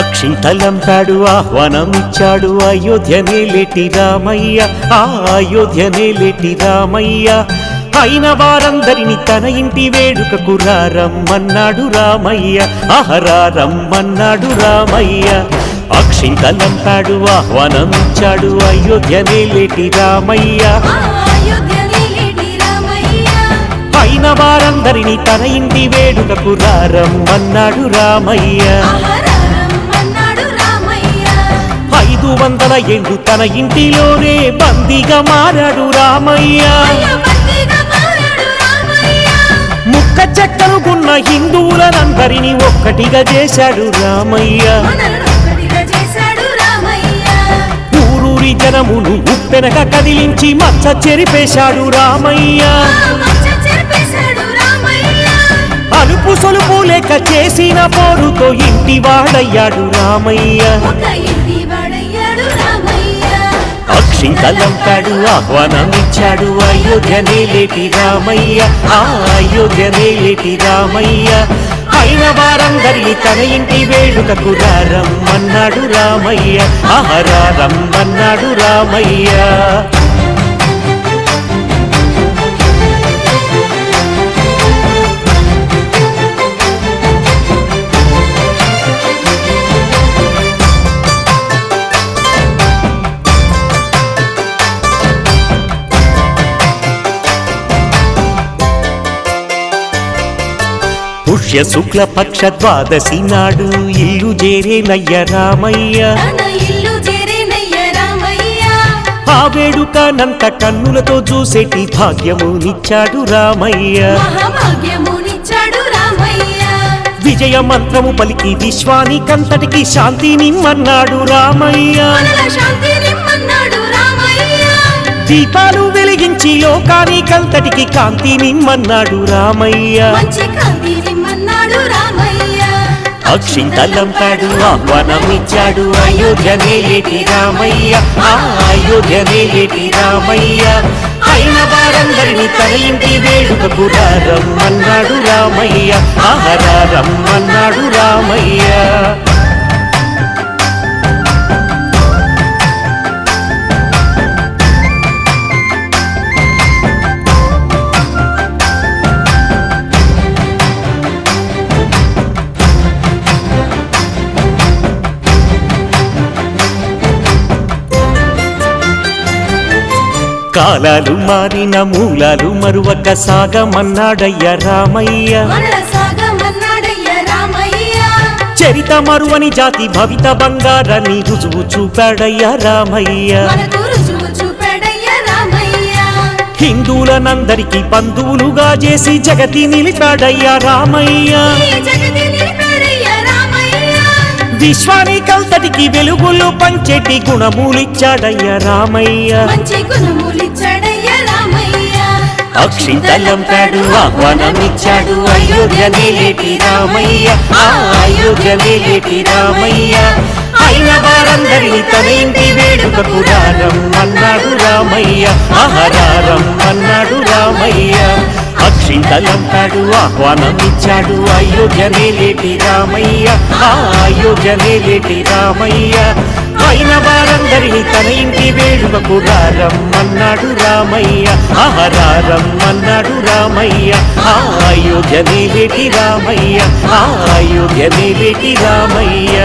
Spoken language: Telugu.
అక్షింతలంపాడు ఆహ్వానం ఇచ్చాడు అయోధ్యనే లేటి రామయ్య ఆ అయోధ్యనే లేటి రామయ్య. అయిన వారందరిని తన ఇంటి వేడుకకు రమ్మన్నాడు రామయ్య ఆహరా రమ్మన్నాడు రామయ్య. అక్షింతలంపాడు ఆహ్వానం ఇచ్చాడు అయోధ్యనే లేటి రామయ్య. అయోధ్యని లేటి రామయ్య. అయిన వారందరిని తన ఇంటి వేడుకకు రమ్మన్నాడు రామయ్య. వందల ఏళ్ళు తన ఇంటిలోనే బందీగా మారాడు రామయ్య. ముక్క చెక్కనుకున్న హిందువులనందరినీ ఒక్కటిగా చేశాడు రామయ్య. మనలను ఒక్కటిగా చేశాడు రామయ్య. ఊరూరి జనమును ఉప్పెనక కదిలించి మచ్చ చెరిపేశాడు రామయ్య. ఆ మచ్చ చెరిపేశాడు రామయ్య. అలుపు సొలుపు లేక చేసిన పోరుతో ఇంటి వాడయ్యాడు రామయ్య. అక్షింతలంపాడు ఆహ్వానమిచ్చాడు ఇచ్చాడు నేలేటి లేటి రామయ్య ఆ అయోధ్య లేటి రామయ్య అయిన వారందరినీ తన ఇంటి వేడుకకు రమ్మన్నాడు రామయ్య ఆహరారమ్మన్నాడు రామయ్య పుష్య శుక్ల పక్ష ద్వాదశి నాడు ఇల్లు చేరేనయ్య రామయ్య. ఆ వేడుకనంత కన్నులతో చూసేటి రామయ్య. మహాభాగ్యమునిచ్చాడు రామయ్య. విజయ మంత్రము పలికి విశ్వానికంతటికి శాంతి నిమ్మన్నాడు రామయ్య. దీపాలు వెలిగించి లోకానికంతటికి కాంతి నిమ్మన్నాడు రామయ్య. అక్షింతలంపాడు ఆహ్వానం ఇచ్చాడు అయోధ్యనే లేటి రామయ్య అయోధ్య అయోధ్యనే రామయ్య. అయిన వారందరినీ తన ఇంటి వేడుకకు రమ్మన్నాడు రామయ్య ఆహరా రమ్మన్నాడు రామయ్య. కాలాలు మారిన మూలాలు మరువక సాగమన్నాడయ్య రామయ్య. మనల సాగమన్నాడయ్య రామయ్య. చరిత మరువని జాతి భవిత బంగారాన్ని రుజువు చూపాడయ్య రామయ్య. మనకు రుజువు చూపాడయ్య రామయ్య. హిందువులనందరికీ బంధువులుగా చేసి జగతి నిలిపాడయ్య రామయ్య. విశ్వానికంతటికి వెలుగులు పంచెటి గుణములిచ్చాడయ్య రామయ్య. అక్షింతలంపాడు ఆహ్వానం ఇచ్చాడు అయోధ్యనే లేటి రామయ్య. ఆ అయోధ్యనే లేటి రామయ్య. అయిన వారందరినీ తన ఇంటి వేడుకకు రమ్మన్నాడు రామయ్య. ఆహరారం అన్నాడు రామయ్య. అక్షింతలంతాడు ఆహ్వానం ఇచ్చాడు అయోధ్యనే లేటి రామయ్య ఆ అయోధ్యనే లేటి రామయ్య. పైన వారందరినీ తన ఇంటి వేడుకకు రమ్మన్నాడు రామయ్య అహరారమ్మన్నాడు రామయ్య. ఆ అయోధ్యనే లేటి రామయ్య ఆ అయోధ్యనే లేటి రామయ్య.